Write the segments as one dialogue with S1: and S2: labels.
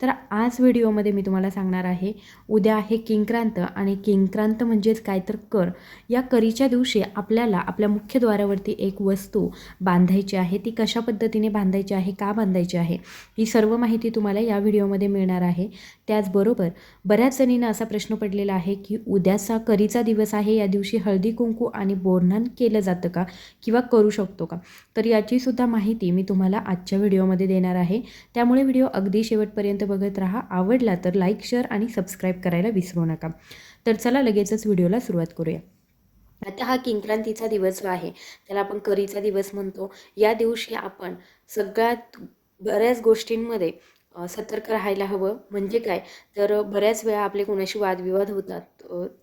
S1: तर आज व्हिडिओमध्ये मी तुम्हाला सांगणार आहे उद्या आहे किंक्रांत आणि किंक्रांत म्हणजेच काय तर कर. या करीच्या दिवशी आपल्याला आपल्या मुख्य द्वारावरती एक वस्तू बांधायची आहे ती कशा पद्धतीने बांधायची आहे का बांधायची आहे ही सर्व माहिती तुम्हाला या व्हिडिओमध्ये मिळणार आहे. त्याचबरोबर बऱ्याच जणींना असा प्रश्न पडलेला आहे की उद्याचा करीचा दिवस आहे या दिवशी हळदी कुंकू आणि बोरनान केलं जातं का किंवा करू शकतो का? तर याचीसुद्धा माहिती मी तुम्हाला आजच्या व्हिडिओमध्ये देणार आहे. त्यामुळे व्हिडिओ अगदी शेवटपर्यंत बघत राहा. आवडला तर लाईक शेअर आणि सबस्क्राईब करायला विसरू नका. तर चला लगेचच व्हिडिओला सुरुवात करूया. आता हा किंक्रांतीचा दिवस जो आहे. त्याला आपण करीचा दिवस म्हणतो. या दिवशी आपण सगळ्यात बऱ्याच गोष्टींमध्ये सतर्क राहायला हवं. म्हणजे काय? तर बऱ्याच वेळा आपले कोणाशी वादविवाद होतात.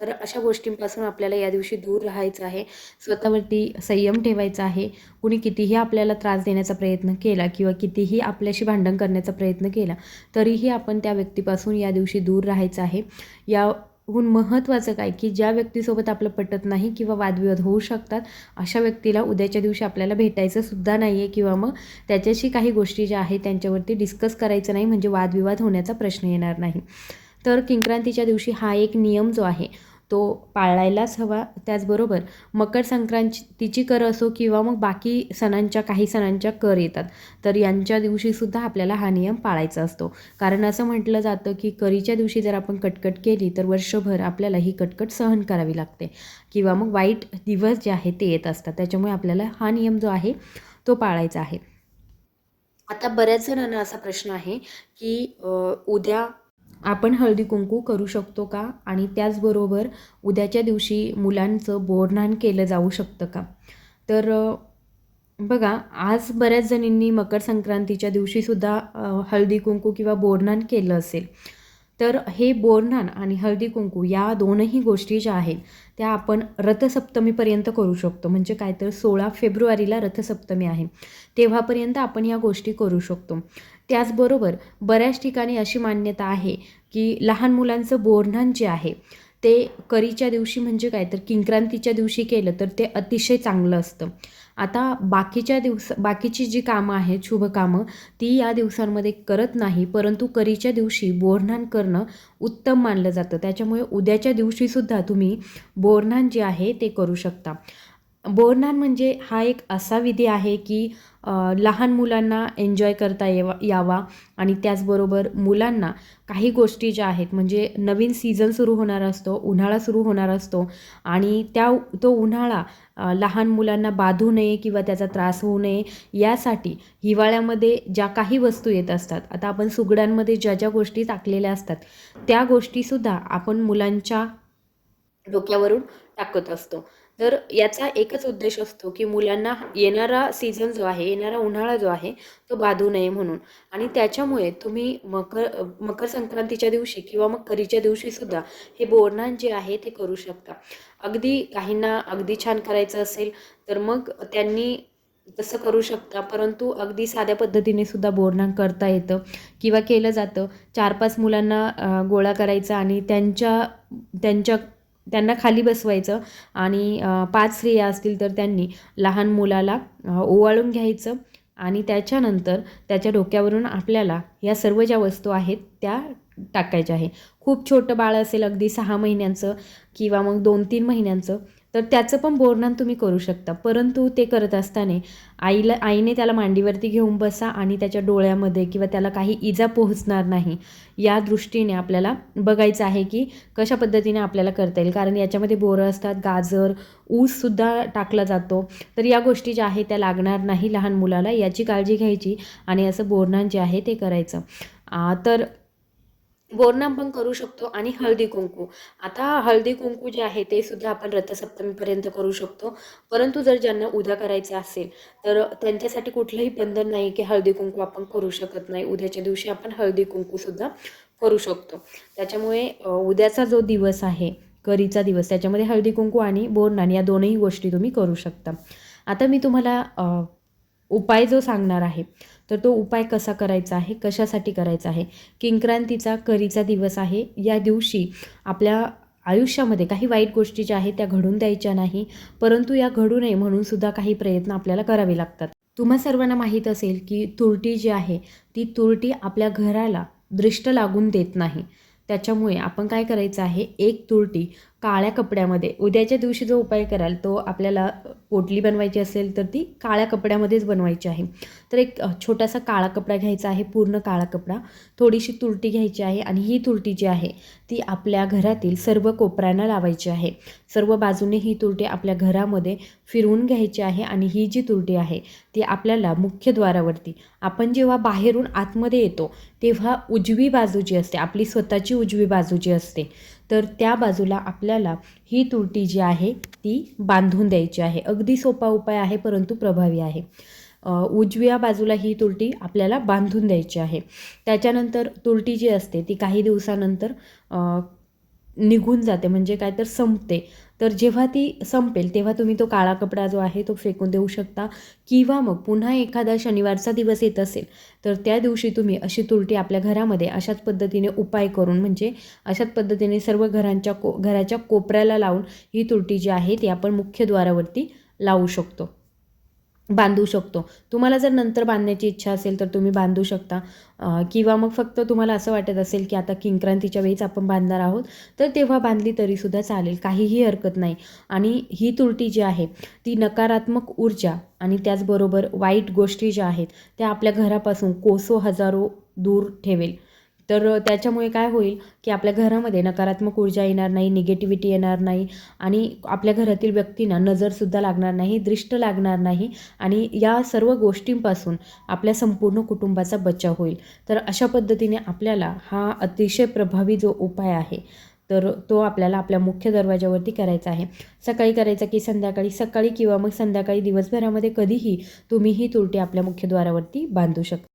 S1: तर अशा गोष्टींपासून आपल्याला या दिवशी दूर राहायचं आहे. स्वतःवरती संयम ठेवायचा आहे. कुणी कितीही आपल्याला त्रास देण्याचा प्रयत्न केला किंवा कितीही आपल्याशी भांडण करण्याचा प्रयत्न केला तरीही आपण त्या व्यक्तीपासून या दिवशी दूर राहायचं आहे. याहून महत्त्वाचं काय की ज्या व्यक्तीसोबत आपलं पटत नाही किंवा वादविवाद होऊ शकतात अशा व्यक्तीला उद्याच्या दिवशी आपल्याला भेटायचं सुद्धा नाही आहे किंवा मग त्याच्याशी काही गोष्टी ज्या आहेत त्यांच्यावरती डिस्कस करायचं नाही म्हणजे वादविवाद होण्याचा प्रश्न येणार नाही. तर किंक्रांतीच्या दिवशी हा एक नियम जो आहे तो पाळायलाच हवा. त्याचबरोबर मकर संक्रांतीची कर असो किंवा मग बाकी सणांच्या काही सणांच्या कर येतात तर यांच्या दिवशीसुद्धा आपल्याला हा नियम पाळायचा असतो. कारण असं म्हटलं जातं की करीच्या दिवशी जर आपण कटकट केली तर वर्षभर आपल्याला ही कटकट सहन करावी लागते. किंवा मग वाईट दिवस जे आहे ते येत असतात. त्याच्यामुळे आपल्याला हा नियम जो आहे तो पाळायचा आहे. आता बऱ्याच जणांना असा प्रश्न आहे की उद्या आपण हळदी कुंकू करू शकतो का? आणि त्याचबरोबर उद्याच्या दिवशी मुलांचं बोरनान केलं जाऊ शकतं का? तर बघा आज बऱ्याच जणींनी मकर संक्रांतीच्या दिवशीसुद्धा हळदी कुंकू किंवा बोरनान केलं असेल. तर हे बोरनान आणि हळदी कुंकू या दोनही गोष्टी ज्या आहेत त्या आपण रथसप्तमीपर्यंत करू शकतो. म्हणजे काय तर सोळा फेब्रुवारीला रथसप्तमी आहे. तेव्हापर्यंत आपण या गोष्टी करू शकतो. त्याचबरोबर बऱ्याच ठिकाणी अशी मान्यता आहे की लहान मुलांचं बोरनान जे आहे ते करीच्या दिवशी म्हणजे काय तर किंक्रांतीच्या दिवशी केलं तर ते अतिशय चांगलं असतं. आता बाकीच्या दिवस बाकीची जी कामं आहेत शुभ कामं ती या दिवसांमध्ये करत नाही परंतु करीच्या दिवशी बोरनान करणं उत्तम मानलं जातं. त्याच्यामुळे उद्याच्या दिवशीसुद्धा तुम्ही बोरनान जे आहे ते करू शकता. बोरनान म्हणजे हा एक असा विधी आहे की लहान मुलांना एन्जॉय करता येवा यावा आणि त्याचबरोबर मुलांना काही गोष्टी ज्या आहेत म्हणजे नवीन सीझन सुरू होणार असतो उन्हाळा सुरू होणार असतो आणि त्या तो उन्हाळा लहान मुलांना बाधू नये किंवा त्याचा त्रास होऊ नये यासाठी हिवाळ्यामध्ये ज्या काही वस्तू येत असतात आता आपण सुगड्यांमध्ये ज्या ज्या गोष्टी टाकलेल्या असतात त्या गोष्टीसुद्धा आपण मुलांच्या डोक्यावरून टाकत असतो. तर याचा एकच उद्देश असतो की मुलांना येणारा सीझन जो आहे येणारा उन्हाळा जो आहे तो बाधू नये म्हणून. आणि त्याच्यामुळे तुम्ही मकर मकर संक्रांतीच्या दिवशी किंवा मग करीच्या दिवशीसुद्धा हे बोरणान जे आहे ते करू शकता. अगदी काहींना अगदी छान करायचं असेल तर मग त्यांनी तसं करू शकता. परंतु अगदी साध्या पद्धतीने सुद्धा बोरनान करता येतं किंवा केलं जातं. चार पाच मुलांना गोळा करायचा आणि त्यांच्या त्यांच्या त्यांना खाली बसवायचं आणि पाच स्त्रिया असतील तर त्यांनी लहान मुलाला ओवाळून घ्यायचं आणि त्याच्यानंतर त्याच्या डोक्यावरून आपल्याला या सर्व ज्या वस्तू आहेत त्या टाकायच्या आहे. खूप छोटं बाळ असेल अगदी सहा महिन्यांचं किंवा मग दोन तीन महिन्यांचं तर त्याचं पण बोरनान तुम्ही करू शकता. परंतु ते करत असताना आईला आईने त्याला मांडीवरती घेऊन बसा आणि त्याच्या डोळ्यामध्ये किंवा त्याला काही इजा पोहोचणार नाही या दृष्टीने आपल्याला बघायचं आहे की कशा पद्धतीने आपल्याला करता येईल. कारण याच्यामध्ये बोरं असतात गाजर ऊससुद्धा टाकला जातो. तर या गोष्टी ज्या आहेत त्या लागणार नाही लहान मुलाला याची काळजी घ्यायची आणि असं बोरनान जे आहे ते करायचं. तर बोरनान पण करू शकतो आणि हळदी कुंकू. आता हळदी कुंकू जे आहे ते सुद्धा आपण रथसप्तमीपर्यंत करू शकतो. परंतु जर ज्यांना उद्या करायचं असेल तर त्यांच्यासाठी कुठलंही बंधन नाही की हळदी कुंकू आपण करू शकत नाही. उद्याच्या दिवशी आपण हळदी कुंकूसुद्धा करू शकतो. त्याच्यामुळे उद्याचा जो दिवस आहे करीचा दिवस त्याच्यामध्ये हळदी कुंकू आणि बोरनान या दोनही गोष्टी तुम्ही करू शकता. आता मी तुम्हाला उपाय जो सांगणार आहे तर तो उपाय कसा करायचा आहे? कशासाठी करायचा आहे? किंक्रांतीचा करीचा दिवस आहे. या दिवशी आपल्या आयुष्यामध्ये काही वाईट गोष्टी ज्या आहेत त्या घडून द्यायच्या नाही. परंतु या घडू नये म्हणून सुद्धा काही प्रयत्न आपल्याला करावे लागतात. तुम्हा सर्वांना माहीत असेल की तुरटी जी आहे ती तुरटी आपल्या घराला दृष्ट लागून देत नाही. त्याच्यामुळे आपण काय करायचं आहे? एक तुरटी काळ्या कपड्यामध्ये. उद्याच्या दिवशी जो उपाय कराल तो आपल्याला पोटली बनवायची असेल तर ती काळ्या कपड्यामध्येच बनवायची आहे. तर एक छोटासा काळा कपडा घ्यायचा आहे पूर्ण काळा कपडा. थोडीशी तुरटी घ्यायची आहे आणि ही तुरटी जी आहे ती आपल्या घरातील सर्व कोपऱ्यांना लावायची आहे. सर्व बाजूने ही तुरटी आपल्या घरामध्ये फिरवून घ्यायची आहे आणि ही जी तुरटी आहे ती आपल्याला मुख्य द्वारावरती. आपण जेव्हा बाहेरून आतमध्ये येतो तेव्हा उजवी बाजू जी असते आपली स्वतःची उजवी बाजू जी असते तर त्या बाजूला आपल्याला ही तुरटी जी आहे ती बांधून द्यायची आहे. अगदी सोपा उपाय आहे परंतु प्रभावी आहे. उजव्या बाजूला ही तुरटी आपल्याला बांधून द्यायची आहे. त्याच्यानंतर तुरटी जी असते ती काही दिवसानंतर निघून जाते म्हणजे काय तर संपते. तर जेव्हा ती संपेल तेव्हा तुम्ही तो काळा कपडा जो आहे तो फेकून देऊ शकता. किंवा मग पुन्हा एखादा शनिवारचा दिवस येत असेल तर त्या दिवशी तुम्ही अशी तुरटी आपल्या घरामध्ये अशाच पद्धतीने उपाय करून म्हणजे अशाच पद्धतीने सर्व घरांच्या को घराच्या कोपऱ्याला लावून ही तुरटी जी आहे ती आपण मुख्य द्वारावरती लावू शकतो. बांधू शकतो. तुम्हाला जर नंतर बांधण्याची इच्छा असेल तर तुम्ही बांधू शकता. किंवा मग फक्त तुम्हाला असं वाटत असेल की आता किंक्रांतीच्या वेळीच आपण बांधणार आहोत तर तेव्हा बांधली तरीसुद्धा चालेल. काहीही हरकत नाही. आणि ही तुरटी जी आहे ती नकारात्मक ऊर्जा आणि त्याचबरोबर वाईट गोष्टी ज्या आहेत त्या आपल्या घरापासून कोसो हजारो दूर ठेवेल. तर त्याच्यामुळे काय होईल की आपल्या घरामध्ये नकारात्मक ऊर्जा येणार नाही निगेटिव्हिटी येणार नाही आणि आपल्या घरातील व्यक्तींना नजरसुद्धा लागणार नाही दृष्ट लागणार नाही आणि या सर्व गोष्टींपासून आपल्या संपूर्ण कुटुंबाचा बचाव होईल. तर अशा पद्धतीने आपल्याला हा अतिशय प्रभावी जो उपाय आहे तर तो आपल्याला आपल्या मुख्य दरवाजावरती करायचा आहे. सकाळी करायचा की संध्याकाळी सकाळी किंवा मग संध्याकाळी दिवसभरामध्ये कधीही तुम्ही ही तुरटी आपल्या मुख्यद्वारावरती बांधू शकता.